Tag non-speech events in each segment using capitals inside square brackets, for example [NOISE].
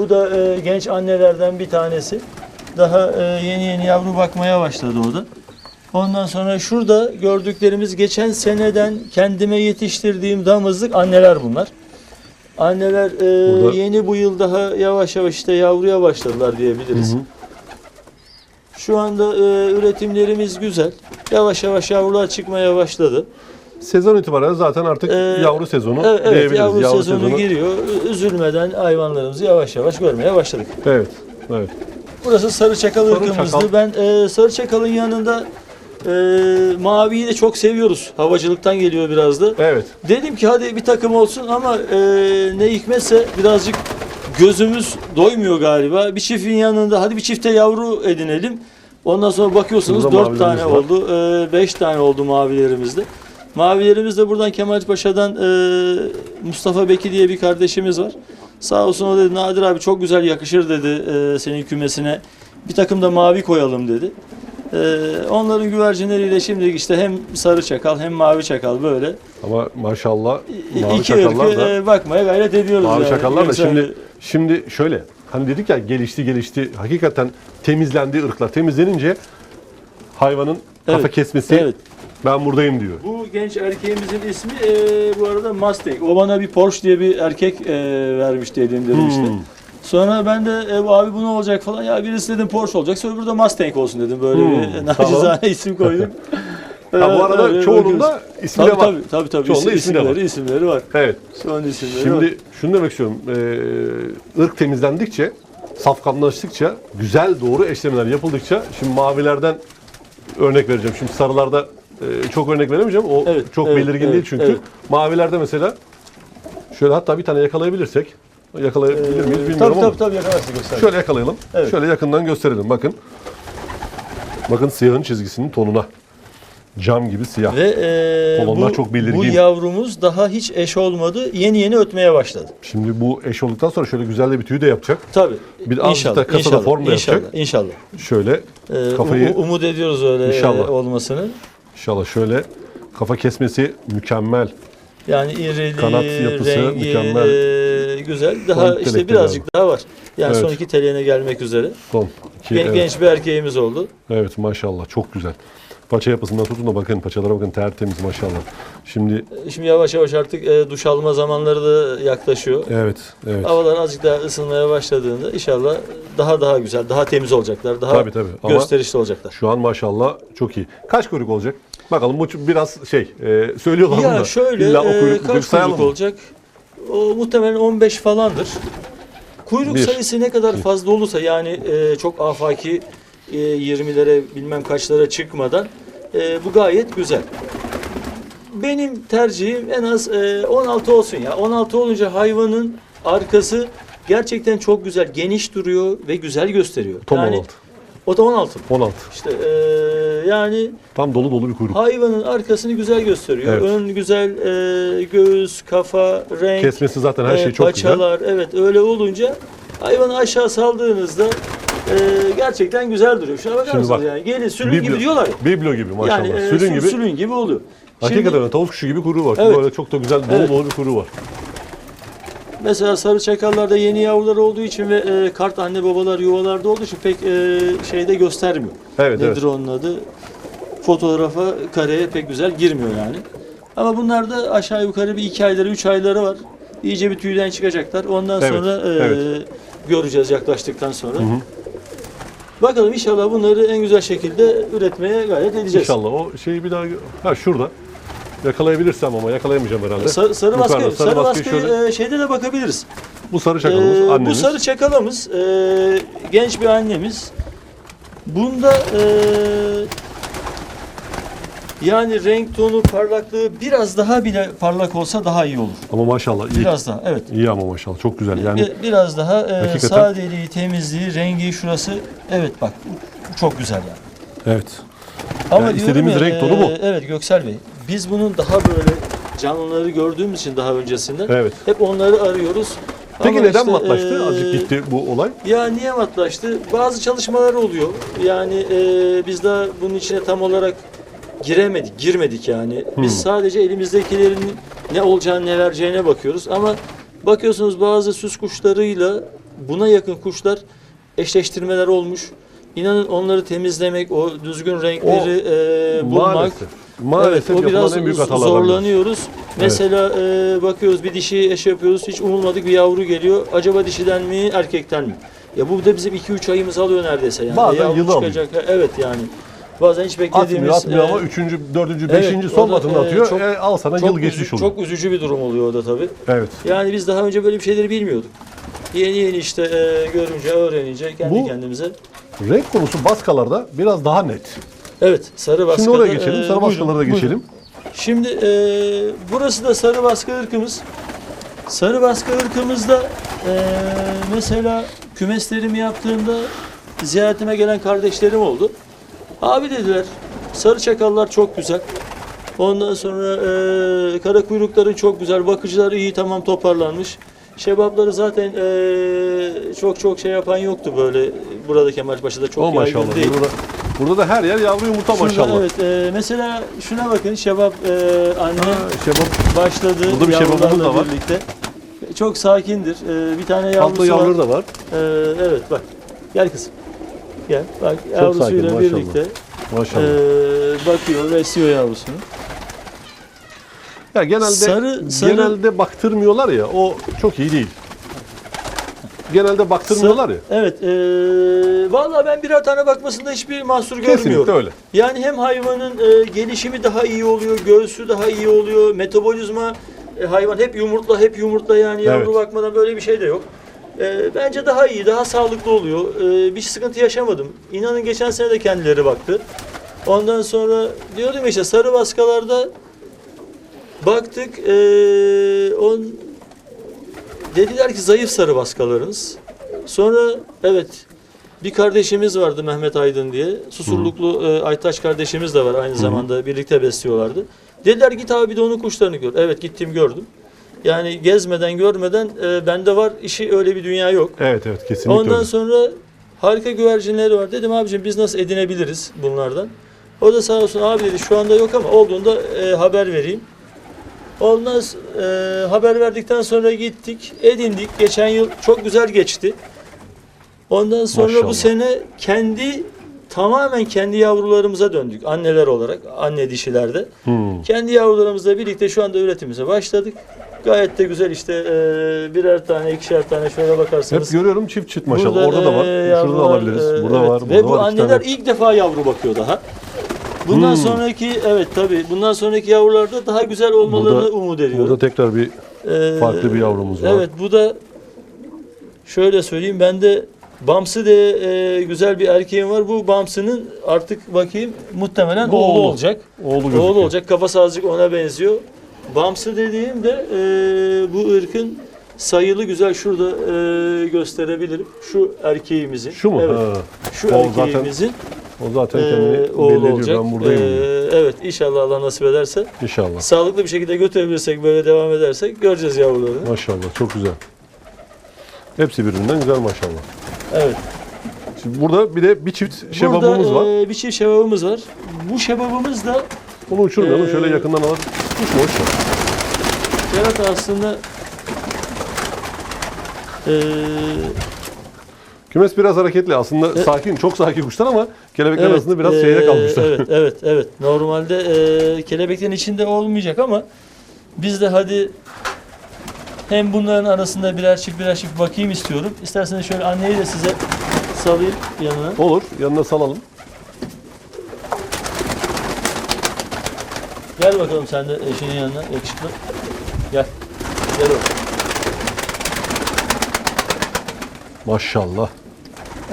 Bu da e, genç annelerden bir tanesi. Daha e, yeni yeni yavru bakmaya başladı o da. Ondan sonra şurada gördüklerimiz geçen seneden kendime yetiştirdiğim damızlık anneler bunlar. Anneler e, Burada- yeni bu yıl daha yavaş yavaş işte yavruya başladılar diyebiliriz. Hı hı. Şu anda e, üretimlerimiz güzel. Yavaş yavaş yavrular çıkmaya başladı. Sezon itibaren zaten artık Ee, yavru sezonu Evet, evet diyebiliriz. yavru, sezonu, giriyor. Üzülmeden hayvanlarımızı yavaş yavaş görmeye başladık. Evet. Evet. Burası sarı çakal Sarı ırkımızdı. çakal. Ben e, sarı çakalın yanında e, maviyi de çok seviyoruz. Havacılıktan geliyor biraz da. Evet. Dedim ki hadi bir takım olsun ama e, ne hikmetse birazcık gözümüz doymuyor galiba. Bir çiftin yanında hadi bir çifte yavru edinelim. Ondan sonra bakıyorsunuz Burada dört tane var. oldu. e, beş tane oldu mavilerimizde. Mavilerimiz de buradan Kemal Paşa'dan e, Mustafa Beki diye bir kardeşimiz var. Sağ olsun o dedi Nadir abi çok güzel yakışır dedi e, senin kümesine. Bir takım da mavi koyalım dedi. E, onların güvercinleriyle şimdi işte hem sarı çakal hem mavi çakal böyle Ama maşallah mavi iki çakallar ırkı da e, bakmaya gayret ediyoruz. mavi yani. çakallar da Yoksa şimdi şimdi şöyle hani dedik ya gelişti gelişti hakikaten temizlendi ırklar temizlenince hayvanın kafa Evet, kesmesi Evet. Ben buradayım diyor. Bu genç erkeğimizin ismi e, bu arada Mustang. O bana bir Porsche diye bir erkek e, vermiş dediğim dedim işte. Hmm. Sonra ben de e, abi bu ne olacak falan. Ya birisi dedim Porsche olacak. Sonra burada Mustang olsun dedim. Böyle Hmm, [LAUGHS] bir nacizane isim koyduk. [LAUGHS] Ha, bu arada Öyle çoğunun bakıyoruz. da ismi Tabii de var. tabii tabii tabii. Çoğunun da İsim- de var. isimleri, isimleri var. Evet. Son isimleri var. Şimdi şunu demek istiyorum. Ee, ırk temizlendikçe, safkanlaştıkça, güzel doğru eşlemeler yapıldıkça, şimdi mavilerden örnek vereceğim. Şimdi sarılarda e, çok örnek veremeyeceğim. O Evet, çok evet, belirgin evet, değil çünkü. evet. Mavilerde mesela şöyle hatta bir tane yakalayabilirsek, yakalayabilir miyiz bilmiyorum tabii ama tabii tabii yakalarsın göster. şöyle yakalayalım. Evet. Şöyle yakından gösterelim. Bakın. Bakın siyahın çizgisinin tonuna. Cam gibi siyah. Ve e, Kolonlar bu, çok belirgin. bu yavrumuz daha hiç eş olmadı. Yeni yeni ötmeye başladı. Şimdi bu eş olduktan sonra şöyle güzel de bir tüy de yapacak. Tabii. Bir azıcık da kasada form da inşallah, yapacak. İnşallah. Şöyle Ee, Kafayı- umu- umut ediyoruz öyle İnşallah. e, olmasını. İnşallah şöyle kafa kesmesi mükemmel. Yani irili, Kanat yapısı rengi mükemmel. e, güzel. Daha Son işte telekleri birazcık daha var. Yani Evet. son iki teleğine gelmek üzere. Son iki, Gen- evet. Genç bir erkeğimiz oldu. evet maşallah çok güzel. Paça yapısından tutun da bakın paçalara bakın tertemiz maşallah. Şimdi Şimdi yavaş yavaş artık e, duş alma zamanları da yaklaşıyor. evet evet. Havalar azıcık daha ısınmaya başladığında inşallah daha daha güzel, daha temiz olacaklar. Daha Tabii, tabii. Ama- gösterişli olacaklar. Şu an maşallah çok iyi. Kaç kuyruk olacak? Bakalım bu biraz şey e, söylüyorlar bunu Ya da. şöyle İlla o e, kuyruk, kaç sayalım kuyruk mı? olacak? O muhtemelen 15 falandır. Kuyruk Bir. sayısı ne kadar fazla olursa yani e, çok afaki e, 20'lere bilmem kaçlara çıkmadan e, bu gayet güzel. Benim tercihim en az e, 16 olsun ya. 16 olunca hayvanın arkası gerçekten çok güzel, geniş duruyor ve güzel gösteriyor. Tam yani, 16. O da 16. 16. İşte e, yani Tam dolu dolu bir kuyruk. Hayvanın arkasını güzel gösteriyor. Evet. Ön güzel, e, göğüs, kafa, renk, Kesmesi zaten her e, şey çok güzel. paçalar. Evet öyle olunca hayvanı aşağı saldığınızda e, gerçekten güzel duruyor. Şuna bakar Şimdi mısınız bak, yani? Gelin sülün gibi diyorlar ya. Biblo gibi maşallah. Yani e, Sülün sül- gibi. sülün gibi oluyor. Hakikaten Şimdi. Tavuk kuşu gibi kuyruğu var. Evet. Böyle çok da güzel dolu Evet. dolu bir kuyruğu var. mesela sarı çakallarda yeni yavrular olduğu için ve e, kart anne babalar yuvalarda olduğu için pek e, şeyde göstermiyor. Evet Nedir evet. onun adı? Fotoğrafa, kareye pek güzel girmiyor yani. Ama bunlar da aşağı yukarı bir iki ayları, üç ayları var. İyice bir tüyden çıkacaklar. Ondan Evet, sonra e, evet. göreceğiz yaklaştıktan sonra. Bakalım inşallah bunları en güzel şekilde üretmeye gayret edeceğiz. İnşallah o şeyi bir daha ha şurada yakalayabilirsem ama yakalayamayacağım herhalde. Sarı, sarı baskı, sarı sarı baskı şöyle- e, şeyde de bakabiliriz. Bu sarı çakalımız Ee, annemiz. Bu sarı çakalamız e, genç bir annemiz. Bunda e, yani renk tonu, parlaklığı biraz daha bile parlak olsa daha iyi olur. Ama maşallah iyi. Biraz daha evet. İyi ama maşallah çok güzel. Yani Bir- biraz daha e, Hakikaten- sadeliği, temizliği, rengi şurası evet bak bu çok güzel yani. evet. Ama Yani diyorum istediğimiz ya, renk tonu bu. e, Evet Göksel Bey. Biz bunun daha böyle canlıları gördüğümüz için daha öncesinden Evet. hep onları arıyoruz. Peki Ama neden işte, matlaştı? e, Azıcık gitti bu olay. Ya niye matlaştı? Bazı çalışmalar oluyor. Yani e, biz daha bunun içine tam olarak giremedik, girmedik yani. Biz sadece elimizdekilerin ne olacağını, ne vereceğine bakıyoruz. Ama bakıyorsunuz bazı süs kuşlarıyla buna yakın kuşlar eşleştirmeler olmuş. İnanın onları temizlemek, o düzgün renkleri e, bulmak. Maalesef. Maalesef evet, o biraz en büyük zorlanıyoruz. Mesela e, bakıyoruz bir dişi eş yapıyoruz. Hiç umulmadık bir yavru geliyor. Acaba dişiden mi, erkekten mi? Ya bu da bizim 2-3 ayımız alıyor neredeyse yani. Bazen alıyor. çıkacak. Evet yani. Bazen hiç beklediğimiz Atmıyor atmıyor e, ama üçüncü, dördüncü, beşinci son da, batında e, atıyor. çok- e, al sana yıl geçmiş oluyor. çok üzücü bir durum oluyor o da tabii. Evet. Yani biz daha önce böyle bir şeyleri bilmiyorduk. Yeni yeni işte e, görünce, öğrenince kendi Bu- kendimize. Renk konusu baskalarda biraz daha net. Evet, sarı baskı. Şimdi oraya geçelim. Sarı baskalara da geçelim. Şimdi e, burası da sarı baskı ırkımız. Sarı baskı ırkımızda e, mesela kümeslerimi yaptığımda ziyaretime gelen kardeşlerim oldu. Abi dediler sarı çakallar çok güzel. Ondan sonra e, kara kuyrukların çok güzel. Bakıcılar iyi tamam toparlanmış. Şebapları zaten e, çok çok şey yapan yoktu böyle. Burada Kemalpaşa'da çok O yaygın maşallah. değil. Burada, burada da her yer yavru yumurta Şurada, maşallah. Evet, e, mesela şuna bakın şebap e, anne Ha, şebap. başladı Burada bir yavrularla da var. birlikte. Çok sakindir. E, bir tane yavrusu Tatlı yavruları var. da var. E, evet bak. Gel kızım. Gel. Bak sakin, yavrusuyla maşallah. birlikte Maşallah. e, bakıyor, besliyor yavrusunu. ya genelde sarı- sarı- genelde baktırmıyorlar ya. O çok iyi değil. Genelde baktırmıyorlar ya. Evet. E, vallahi ben birer tane bakmasında hiçbir mahsur Kesinlikle görmüyorum. öyle. Yani hem hayvanın e, gelişimi daha iyi oluyor, göğsü daha iyi oluyor, metabolizma e, hayvan hep yumurtla hep yumurtla yani yavru Evet. bakmadan böyle bir şey de yok. E, bence daha iyi, daha sağlıklı oluyor. E, bir sıkıntı yaşamadım. İnanın geçen sene de kendileri baktı. Ondan sonra diyordum işte sarı baskalarda baktık e, on dediler ki zayıf sarı baskalarınız. Sonra evet bir kardeşimiz vardı Mehmet Aydın diye. Susurluklu e, Aytaç kardeşimiz de var aynı zamanda birlikte besliyorlardı. Dediler git abi de onun kuşlarını gör. Evet gittim gördüm. Yani gezmeden görmeden e, bende var işi öyle bir dünya yok. Evet evet kesinlikle Ondan öyle. sonra harika güvercinleri var. Dedim abicim biz nasıl edinebiliriz bunlardan? O da sağ olsun abi dedi şu anda yok ama olduğunda e, haber vereyim. Ondan e, haber verdikten sonra gittik, edindik. Geçen yıl çok güzel geçti. Ondan sonra Maşallah. bu sene kendi tamamen kendi yavrularımıza döndük anneler olarak, anne dişilerde. Hmm. Kendi yavrularımızla birlikte şu anda üretimimize başladık. Gayet de güzel işte e, birer tane, ikişer tane şöyle bakarsanız. Hep görüyorum çift çift maşallah. Burada, Orada da var. e, Şurada da alabiliriz. e, burada evet. var. Burada Ve bu var. anneler tane. ilk defa yavru bakıyor daha. Bundan Hmm. sonraki evet tabii bundan sonraki yavrularda daha güzel olmalarını Burada- umut ediyorum. Burada tekrar bir Ee, farklı bir yavrumuz var. Evet bu da şöyle söyleyeyim ben de Bamsı de e, güzel bir erkeğim var. Bu Bamsı'nın artık bakayım muhtemelen oğlu, oğlu. olacak. oğlu gözüküyor. Oğlu olacak. Kafası azıcık ona benziyor. Bamsı dediğim de e, bu ırkın sayılı güzel şurada e, gösterebilirim. Şu erkeğimizin. Şu mu? Evet. Ha. Şu O zaten erkeğimizin O zaten e, kendini belli oğlu ediyor. olacak. Ben buradayım. E, evet inşallah Allah nasip ederse. İnşallah. Sağlıklı bir şekilde götürebilirsek böyle devam edersek göreceğiz yavrularını. Maşallah çok güzel. Hepsi birbirinden güzel maşallah. Evet. Şimdi burada bir de bir çift şebabımız Burada, var. e, bir çift şebabımız var. Bu şebabımız da Onu uçurmayalım. e, Şöyle yakından alalım. Uçma uçma. Serhat aslında e, Kümes biraz hareketli. Aslında E- sakin, çok sakin kuşlar ama kelebekler evet, arasında biraz e, şeyde kalmışlar. Evet, evet, evet. Normalde e, kelebeklerin içinde olmayacak ama biz de hadi hem bunların arasında birer çift birer çift bakayım istiyorum. İsterseniz şöyle anneyi de size salayım yanına. Olur. Yanına salalım. Gel bakalım sen de eşinin yanına yakışıklı. Gel. Gel oğlum. Maşallah.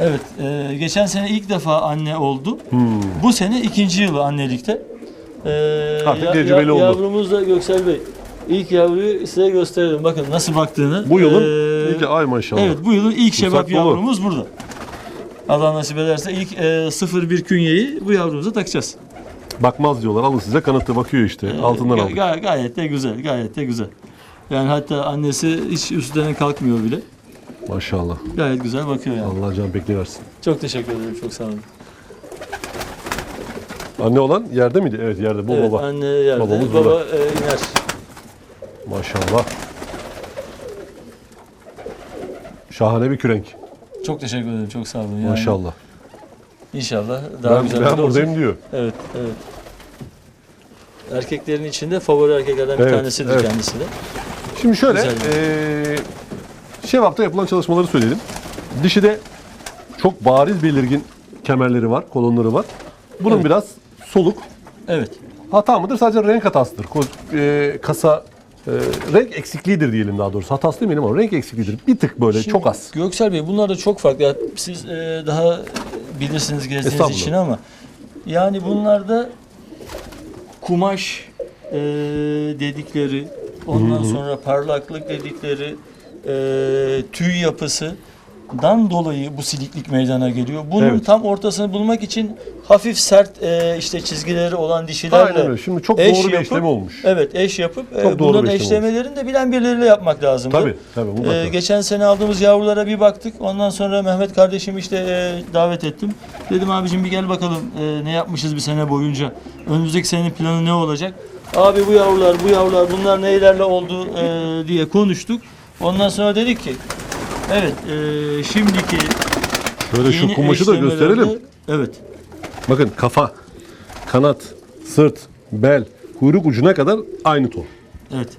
Evet, e, geçen sene ilk defa anne oldu. Hmm. Bu sene ikinci yılı annelikte. E, Artık tecrübeli oldu. Yavrumuz da Göksel Bey. İlk yavruyu size gösterelim. Bakın nasıl baktığını. Bu yılın E, ilk ay maşallah. Evet, bu yılın ilk şebap yavrumuz burada. Allah nasip ederse ilk e, 01 künyeyi bu yavrumuza takacağız. Bakmaz diyorlar. Alın size kanıtlı bakıyor işte. E, Altından aldık. ga- gayet de güzel, gayet de güzel. Yani hatta annesi hiç üstünden kalkmıyor bile. Maşallah. Gayet güzel bakıyor yani. Allah can bekli versin. Çok teşekkür ederim, çok sağ olun. Anne olan yerde miydi? Evet yerde. Bu evet, baba. anne yerde, Babamız baba burada. e, iner. Maşallah. Şahane bir kürenk. Çok teşekkür ederim. Çok sağ olun. Yani Maşallah. İnşallah daha Ben, güzel ben olacak. buradayım diyor. Evet, evet. Erkeklerin içinde favori erkeklerden bir Evet, tanesidir evet. kendisi de. Şimdi şöyle, eee Şevap'ta yapılan çalışmaları söyleyelim. Dişide çok bariz belirgin kemerleri var, kolonları var. Bunun Evet. biraz soluk. Evet. Hata mıdır? Sadece renk hatasıdır. Ko- kasa renk eksikliğidir diyelim daha doğrusu. Hatası demeyelim ama renk eksikliğidir. Bir tık böyle Şimdi çok az. Göksel Bey bunlar da çok farklı. Siz e, daha bilirsiniz gezdiğiniz için ama yani bunlarda kumaş e, dedikleri, ondan sonra parlaklık dedikleri, e, tüy yapısı dan dolayı bu siliklik meydana geliyor. Bunun Evet. tam ortasını bulmak için hafif sert e, işte çizgileri olan dişilerle Aynen öyle. Şimdi çok doğru bir yapıp- işlem olmuş. Evet eş yapıp e, Çok doğru bunların bir işlem eşlemelerini de bilen birileriyle yapmak lazım. Tabii, tabii, mutlaka. Ee, geçen sene aldığımız yavrulara bir baktık. Ondan sonra Mehmet kardeşim işte e, davet ettim. Dedim abicim bir gel bakalım e, ne yapmışız bir sene boyunca. Önümüzdeki senenin planı ne olacak? Abi bu yavrular, bu yavrular bunlar neylerle oldu e, diye konuştuk. Ondan sonra dedik ki evet e, şimdiki Şöyle şu yeni kumaşı da eşlemelerde- gösterelim. Evet. Bakın kafa, kanat, sırt, bel, kuyruk ucuna kadar aynı ton. Evet.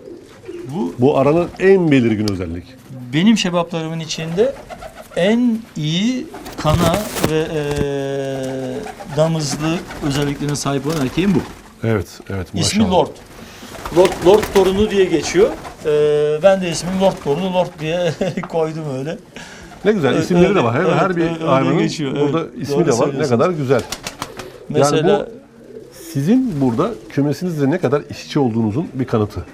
Bu Bu aranın en belirgin özellik. benim şebaplarımın içinde en iyi kana ve e, damızlık özelliklerine sahip olan erkeğim bu. Evet, evet İsmi. Lord. Lord, Lord torunu diye geçiyor. E, ben de ismini Lord torunu Lord diye [LAUGHS] koydum öyle. Ne güzel isimleri de öyle- var. Her, evet, her bir hayvanın geçiyor, burada evet. ismi de var. Ne kadar güzel. Mesela bu Sizin burada kümesinizde ne kadar işçi olduğunuzun bir kanıtı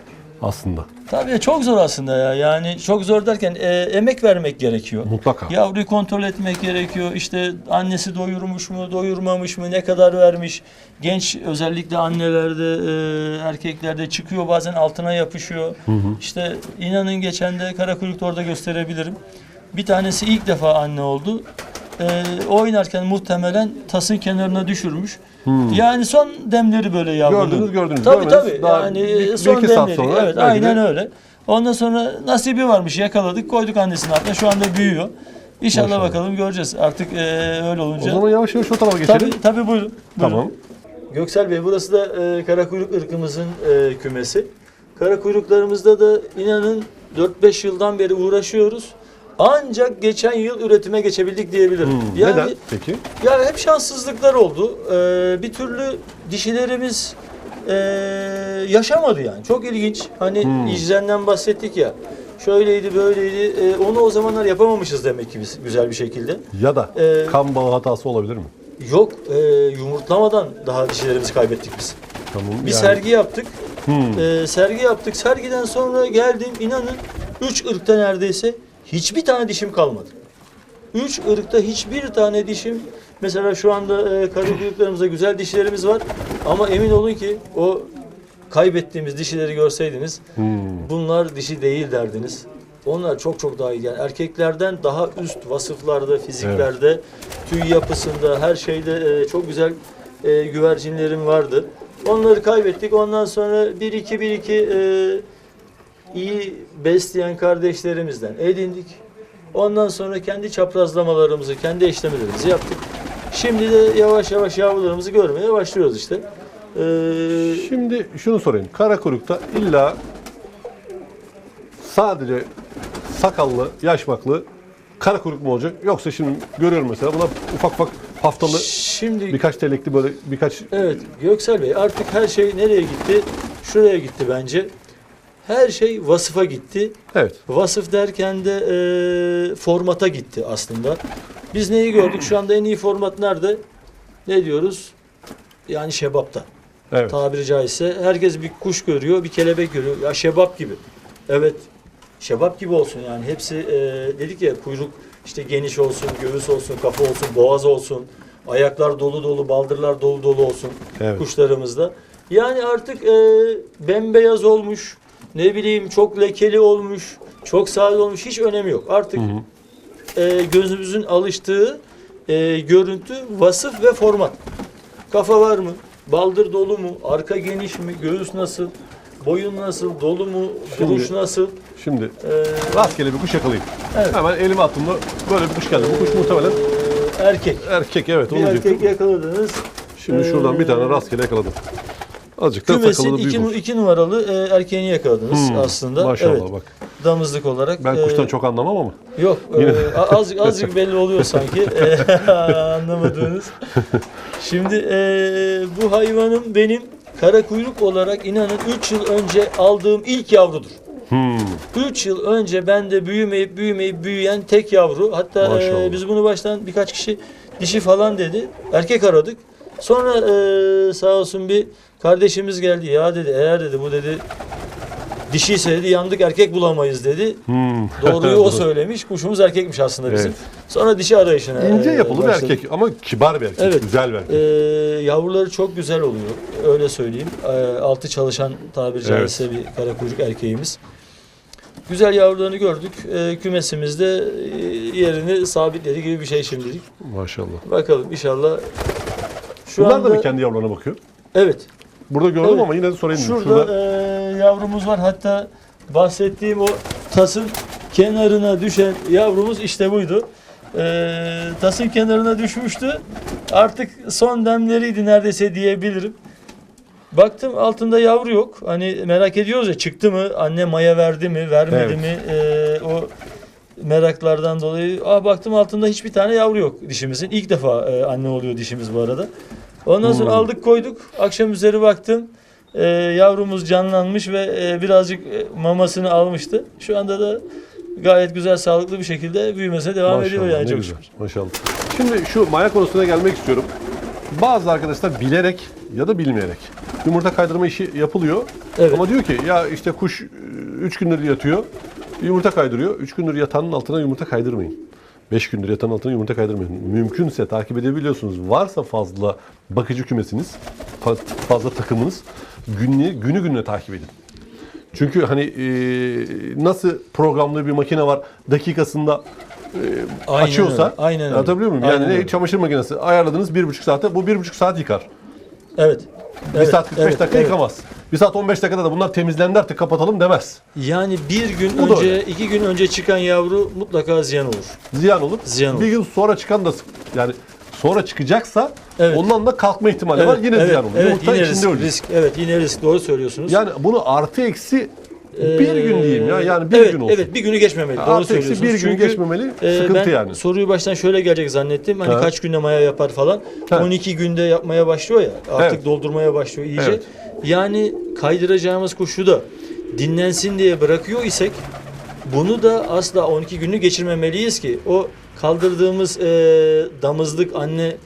aslında. tabii çok zor aslında ya. Yani çok zor derken e, emek vermek gerekiyor. Mutlaka. Yavruyu kontrol etmek gerekiyor. İşte annesi doyurmuş mu, doyurmamış mı, ne kadar vermiş. Genç özellikle annelerde, e, erkeklerde çıkıyor bazen altına yapışıyor. İşte inanın geçen de Karakuyruk'ta orada gösterebilirim. Bir tanesi ilk defa anne oldu. E, oynarken muhtemelen tasın kenarına düşürmüş. Yani son demleri böyle yavruların. Gördünüz, gördünüz, Tabii görmediniz. tabii. Daha yani bir- bir son saat demleri. sonra evet aynen de- öyle. Ondan sonra nasibi varmış yakaladık koyduk annesinin altına şu anda büyüyor. İnşallah Maşallah. bakalım göreceğiz artık e, öyle O olunca. zaman yavaş yavaş o tarafa geçelim. Tabii tabii buyurun. buyurun. Tamam. Göksel Bey burası da e, karakuyruk ırkımızın e, kümesi. Karakuyruklarımızda da inanın 4-5 yıldan beri uğraşıyoruz. Ancak geçen yıl üretime geçebildik diyebilirim. Hmm, Yani Neden peki? ya hep şanssızlıklar oldu. Ee, bir türlü dişilerimiz ee, yaşamadı yani. Çok ilginç. Hani Hmm. icrenden bahsettik ya. Şöyleydi böyleydi. Ee, onu o zamanlar yapamamışız demek ki biz güzel bir şekilde. Ya da Ee, kan bağı hatası olabilir mi? Yok ee, yumurtlamadan daha dişilerimizi kaybettik biz. Tamam. Bir yani- sergi yaptık. Hmm. Ee, sergi yaptık. Sergiden sonra geldim inanın 3 ırkta neredeyse hiçbir tane dişim kalmadı. 3 ırkta hiçbir tane dişim mesela şu anda e, karabıyıklarımızda güzel dişlerimiz var ama emin olun ki o kaybettiğimiz dişileri görseydiniz Hmm. bunlar dişi değil derdiniz. Onlar çok çok daha iyi. Yani erkeklerden daha üst vasıflarda, fiziklerde, tüy yapısında, her şeyde e, çok güzel e, güvercinlerim vardı. Onları kaybettik. Ondan sonra bir iki bir iki e, iyi besleyen kardeşlerimizden edindik. Ondan sonra kendi çaprazlamalarımızı, kendi eşlemelerimizi yaptık. Şimdi de yavaş yavaş yavrularımızı görmeye başlıyoruz işte. Ee, Şimdi şunu sorayım. Karakuyruk'ta illa sadece sakallı, yaşmaklı karakuyruk mu olacak? Yoksa şimdi görüyorum mesela buna ufak ufak haftalı şimdi birkaç telekli böyle birkaç Evet Göksel Bey artık her şey nereye gitti? Şuraya gitti bence. Her şey vasıfa gitti. evet. Vasıf derken de e, formata gitti aslında. Biz neyi gördük? Şu anda en iyi format nerede? Ne diyoruz? Yani şebapta. Evet. Tabiri caizse herkes bir kuş görüyor, bir kelebek görüyor. Ya şebap gibi. Evet. Şebap gibi olsun yani. Hepsi e, dedik ya kuyruk işte geniş olsun, göğüs olsun, kafa olsun, boğaz olsun. Ayaklar dolu dolu, baldırlar dolu dolu olsun Evet. kuşlarımızda. Yani artık e, bembeyaz olmuş, ne bileyim çok lekeli olmuş, çok sade olmuş hiç önemi yok. Artık e, gözümüzün alıştığı e, görüntü, vasıf ve format. Kafa var mı? Baldır dolu mu? Arka geniş mi? Göğüs nasıl? boyun nasıl, dolu mu, Şimdi- duruş nasıl? Şimdi Ee, rastgele bir kuş yakalayayım. Evet. Hemen elime attığımda böyle bir kuş geldi. Bu kuş muhtemelen erkek. erkek evet Bir diyecektim. erkek yakaladınız. Şimdi şuradan bir tane rastgele yakaladım. Azıcık da Kümesin iki, iki numaralı e, erkeğini yakaladınız Hmm, aslında. Maşallah evet, bak. damızlık olarak. Ben e, kuştan çok anlamam ama. Yok, e, azıcık azıcık [LAUGHS] belli oluyor sanki e, [LAUGHS] anlamadığınız. Şimdi e, bu hayvanım benim kara kuyruk olarak inanın 3 yıl önce aldığım ilk yavrudur. Hmm. 3 yıl önce bende büyümeyip büyümeyip büyüyen tek yavru. Hatta e, Maşallah. biz bunu baştan birkaç kişi dişi falan dedi. Erkek aradık. Sonra e, sağ olsun bir kardeşimiz geldi. Ya dedi eğer dedi bu dedi dişiyse dedi yandık erkek bulamayız dedi. Hmm. [LAUGHS] Doğruyu o söylemiş. Kuşumuz erkekmiş aslında bizim. Evet. Sonra dişi arayışına İnce e, yapılı bir başladık. erkek ama kibar bir erkek. Evet. Güzel bir erkek. yavruları çok güzel oluyor. Öyle söyleyeyim. E, altı çalışan tabiri caizse bir kara kuyruk erkeğimiz. Güzel yavrularını gördük. E, kümesimizde e, yerini sabitledi gibi bir şey şimdilik. Maşallah. Bakalım inşallah. Şu Bunlar anda, da mı kendi yavrularına bakıyor? Evet. Burada gördüm Evet. ama yine de sorayım. dedim. Şurada e, yavrumuz var. Hatta bahsettiğim o tasın kenarına düşen yavrumuz işte buydu. E, tasın kenarına düşmüştü. Artık son demleriydi neredeyse diyebilirim. Baktım altında yavru yok. Hani merak ediyoruz ya çıktı mı? Anne maya verdi mi? Vermedi Evet. mi? E, o meraklardan dolayı. Aa, baktım altında hiçbir tane yavru yok dişimizin. İlk defa e, anne oluyor dişimiz bu arada. Ondan sonra Hmm. aldık koyduk. Akşam üzeri baktım. E, yavrumuz canlanmış ve e, birazcık e, mamasını almıştı. Şu anda da gayet güzel sağlıklı bir şekilde büyümesine devam ediyor yani ne çok güzel. şükür. Maşallah. Şimdi şu maya konusuna gelmek istiyorum. Bazı arkadaşlar bilerek ya da bilmeyerek yumurta kaydırma işi yapılıyor. Evet. Ama diyor ki ya işte kuş 3 gündür yatıyor. Yumurta kaydırıyor. 3 gündür yatağının altına yumurta kaydırmayın. 5 gündür yatağın altına yumurta kaydırmayın. Mümkünse takip edebiliyorsunuz. Varsa fazla bakıcı kümesiniz, fa- fazla takımınız günlüğü, günü gününe takip edin. Çünkü hani e, nasıl programlı bir makine var dakikasında e, Aynen açıyorsa öyle, aynen öyle. anlatabiliyor muyum? Aynen Yani öyle. çamaşır makinesi ayarladınız bir buçuk saate bu bir buçuk saat yıkar. Evet. Bir Evet, saat 45 evet, dakika evet. yıkamaz. Bir saat 15 dakikada da bunlar temizlendi artık kapatalım demez. Yani bir gün Bu da önce, öyle. iki gün önce çıkan yavru mutlaka ziyan olur. Ziyan olur. Ziyan bir olur. gün sonra çıkan da yani sonra çıkacaksa Evet. ondan da kalkma ihtimali var. Yine evet, ziyan olur. Evet, Yumurta yine içinde risk, risk. Evet, yine risk. Doğru söylüyorsunuz. Yani bunu artı eksi bir gün diyeyim ya. Yani bir evet, gün olsun. Evet, bir günü geçmemeli. Doğru artı eksi söylüyorsunuz. bir gün Çünkü, geçmemeli. e, sıkıntı ben yani. soruyu baştan şöyle gelecek zannettim. Hani Ha. kaç günde maya yapar falan. Ha. 12 günde yapmaya başlıyor ya. Artık Evet. doldurmaya başlıyor iyice. Evet. Yani kaydıracağımız kuşu da dinlensin diye bırakıyor isek bunu da asla 12 günü geçirmemeliyiz ki o kaldırdığımız e, damızlık anne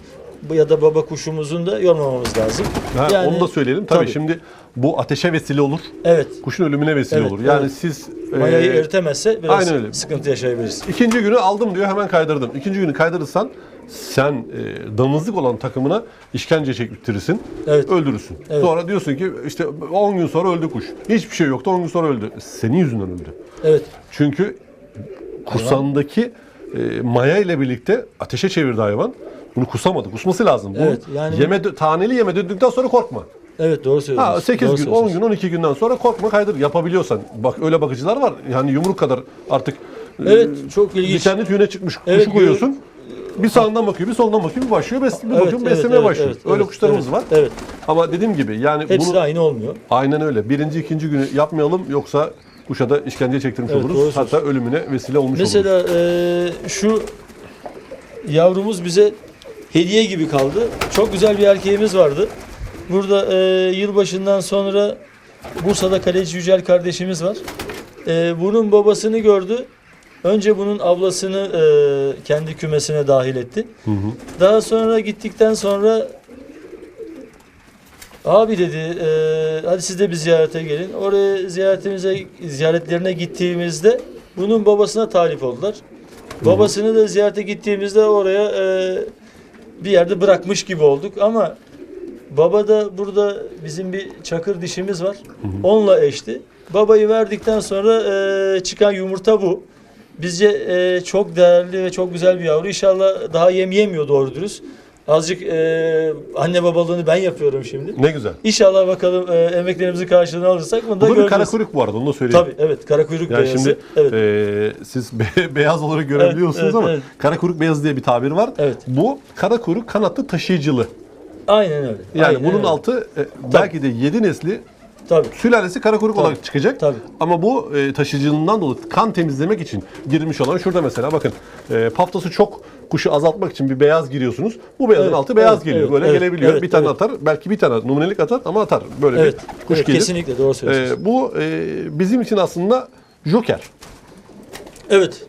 ya da baba kuşumuzun da yormamamız lazım. Ha, Yani- onu da söyleyelim. Tabii. şimdi bu ateşe vesile olur. Evet. Kuşun ölümüne vesile Evet, olur. Yani evet. siz Mayayı e, eritemezse biraz aynen öyle. sıkıntı yaşayabiliriz. İkinci günü aldım diyor hemen kaydırdım. İkinci günü kaydırırsan sen e, damızlık olan takımına işkence çektirirsin. Evet. Öldürürsün. Evet. Sonra diyorsun ki işte 10 gün sonra öldü kuş. Hiçbir şey yoktu 10 gün sonra öldü. Senin yüzünden öldü. Evet. Çünkü kusandaki e, maya ile birlikte ateşe çevirdi hayvan. Bunu kusamadı. Kusması lazım. Bunu Evet, yani- yeme, taneli yeme döndükten sonra korkma. Evet doğru söylüyorsunuz. Ha 8 Doğru gün, 10 söylüyorsunuz. gün, 12 günden sonra korkma kaydır yapabiliyorsan. Bak öyle bakıcılar var. Yani yumruk kadar artık Evet e, çok ilginç. dikenli tüyüne çıkmış kuşu Evet, koyuyorsun. Bir sağından bakıyor, bir soldan bakıyor, bir başlıyor, bes bir Evet, bakıyor, evet, beslemeye evet, başlıyor. evet, öyle evet, kuşlarımız evet, var. Evet. Ama dediğim gibi yani Hepsi bunu aynı olmuyor. aynen öyle. Birinci, ikinci günü yapmayalım yoksa kuşa da işkence çektirmiş Evet, oluruz. Hatta ölümüne vesile olmuş oluruz. Mesela e, şu yavrumuz bize hediye gibi kaldı. Çok güzel bir erkeğimiz vardı. Burada e, yılbaşından sonra Bursa'da kaleci Yücel kardeşimiz var. E, bunun babasını gördü. Önce bunun ablasını e, kendi kümesine dahil etti. Daha sonra gittikten sonra abi dedi e, hadi siz de bir ziyarete gelin. Oraya ziyaretimize ziyaretlerine gittiğimizde bunun babasına talip oldular. Babasını da ziyarete gittiğimizde oraya e, bir yerde bırakmış gibi olduk ama baba da burada bizim bir çakır dişimiz var. Onunla eşti. Babayı verdikten sonra e, çıkan yumurta bu. Bizce e, çok değerli ve çok güzel bir yavru. İnşallah daha yem yemiyor doğru dürüst. Azıcık e, anne babalığını ben yapıyorum şimdi. Ne güzel. İnşallah bakalım e, emeklerimizin karşılığını alırsak bunu da Bu da bir göreceğiz. kara kuyruk bu arada onu da söyleyeyim. Tabii evet kara kuyruk Yani beyazı. şimdi evet. e, siz be- [LAUGHS] beyaz olarak görebiliyorsunuz evet, ama evet. kara kuyruk beyazı diye bir tabir var. Evet. Bu kara kuyruk kanatlı taşıyıcılı. Aynen öyle. Yani aynen bunun öyle. altı e, belki de 7 nesli Tabii. sülalesi kara kuyruk olarak çıkacak. tabii. Ama bu e, taşıyıcılığından dolayı kan temizlemek için girmiş olan şurada mesela bakın e, paftası çok kuşu azaltmak için bir beyaz giriyorsunuz. Bu beyazın Evet, altı beyaz evet, geliyor. evet, Böyle evet, gelebiliyor. evet, bir tane evet. atar. Belki bir tane numunelik atar ama atar. Böyle Evet. bir kuş evet, gelir. Kesinlikle doğru söylüyorsunuz. E, bu e, bizim için aslında joker. evet.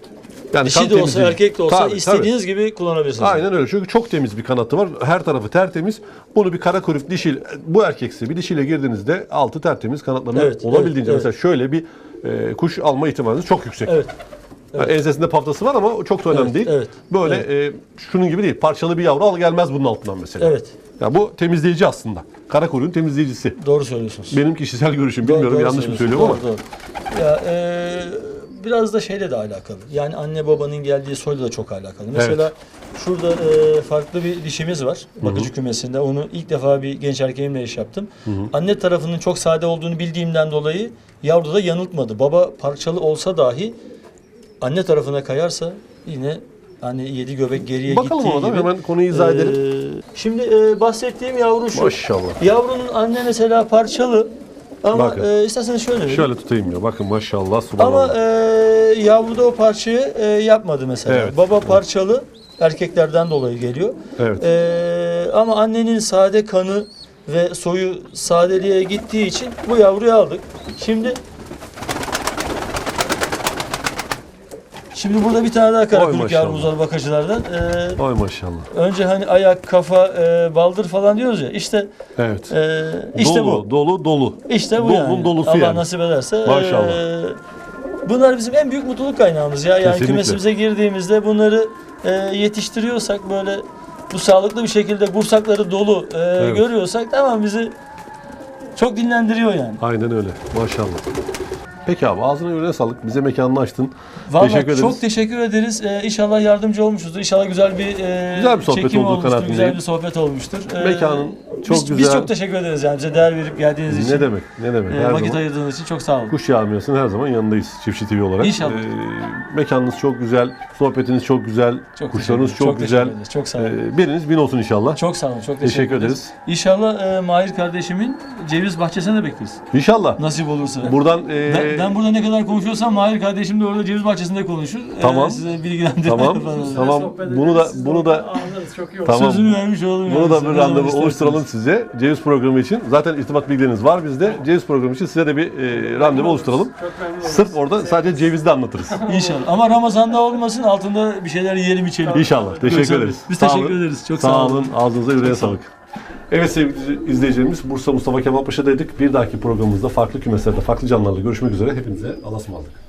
Yani Dişi de olsa temizliği. erkek de olsa Tabii, tabii. istediğiniz gibi kullanabilirsiniz. Aynen öyle. Çünkü çok temiz bir kanatı var. Her tarafı tertemiz. Bunu bir kara kuyruk dişil, bu erkekse bir dişiyle girdiğinizde altı tertemiz kanatlarını Evet, olabildiğince evet, mesela şöyle bir e, kuş alma ihtimaliniz çok yüksek. Evet. Yani ensesinde paftası var ama çok da önemli Evet, değil. evet, Böyle e, şunun gibi değil. Parçalı bir yavru al gelmez bunun altından mesela. Evet. Ya bu temizleyici aslında. Kara kuyruğun temizleyicisi. Doğru söylüyorsunuz. Benim kişisel görüşüm. Bilmiyorum doğru yanlış mı söylüyorum ama. Doğru, doğru. Ya e, biraz da şeyle de alakalı. Yani anne babanın geldiği soyla da çok alakalı. Mesela şurada e, farklı bir dişimiz var. Bakıcı kümesinde. Onu ilk defa bir genç erkeğimle iş yaptım. Anne tarafının çok sade olduğunu bildiğimden dolayı yavru da yanıltmadı. Baba parçalı olsa dahi anne tarafına kayarsa yine hani yedi göbek geriye Bakalım gittiği ona da gibi. hemen konuyu izah edelim. E, şimdi e, bahsettiğim yavru şu. Maşallah. Yavrunun anne mesela parçalı. Ama Bakın. e, isterseniz şöyle vereyim. Şöyle tutayım ya. Bakın maşallah. Ama e, yavruda o parçayı e, yapmadı mesela. Evet. Baba parçalı erkeklerden dolayı geliyor. Evet. E, ama annenin sade kanı ve soyu sadeliğe gittiği için bu yavruyu aldık. Şimdi Şimdi burada bir tane daha Oy maşallah. yavrumuz var bakıcılardan. E, Ay maşallah. önce hani ayak, kafa, e, baldır falan diyoruz ya. İşte Evet. e, işte dolu, bu. dolu, dolu. İşte bu Dolunun yani. dolusu Allah yani. nasip ederse. Maşallah. eee, bunlar bizim en büyük mutluluk kaynağımız ya. Yani Kesinlikle. kümesimize girdiğimizde bunları eee, yetiştiriyorsak böyle bu sağlıklı bir şekilde bursakları dolu eee, Evet. görüyorsak tamam bizi çok dinlendiriyor yani. Aynen öyle. Maşallah. Peki abi ağzına yüreğine sağlık. Bize mekanını açtın. Vallahi Teşekkür ederiz. çok teşekkür ederiz. Eee inşallah yardımcı olmuşuzdur. İnşallah güzel bir, eee, Güzel bir sohbet çekim olduğu olmuştur. Güzel bir sohbet olmuştur. Eee, Mekanın çok biz, Biz güzel. çok teşekkür ederiz yani bize değer verip geldiğiniz için. Ne demek? Ne demek? Eee, Her vakit zaman ayırdığınız için çok sağ olun. kuş yağmıyorsun her zaman yanındayız Çiftçi TV olarak. İnşallah. Ee, mekanınız çok güzel, sohbetiniz çok güzel, Çok kuşlarınız çok, çok güzel. Çok sağ olun. Ee, biriniz bin olsun inşallah. Çok sağ olun. Çok teşekkür, Teşekkür ederiz. ederiz. İnşallah e, Mahir kardeşimin ceviz bahçesine de bekleriz. İnşallah. Nasip olursa. Buradan e, ben, burada ne kadar konuşuyorsam Mahir kardeşim de orada ceviz bahçesinde konuşur. E, Tamam. size bilgilendirme Tamam. falan. Tamam. Bunu da bunu da Anlarız çok iyi olur. Tamam. Sözünü vermiş oldum. Bunu yani. da Siz bir ne zaman randevu isterseniz. oluşturalım size. Ceviz programı için. Zaten irtibat bilgileriniz var bizde. Ceviz programı için size de bir e, randevu oluşturalım. Çok memnun oldum. Sırf orada sadece cevizde anlatırız. İnşallah. Ama Ramazan'da olmasın altında bir şeyler yiyelim içelim. İnşallah. Teşekkür Görüşürüz. ederiz. Biz Sağ teşekkür olun. ederiz. Çok sağ, sağ olun. olun. Ağzınıza yüreğe sağlık. Evet sevgili izleyicilerimiz Bursa Mustafa Kemal Paşa'daydık. Bir dahaki programımızda farklı kümeslerde, farklı canlılarla görüşmek üzere. Hepinize Allah'a ısmarladık.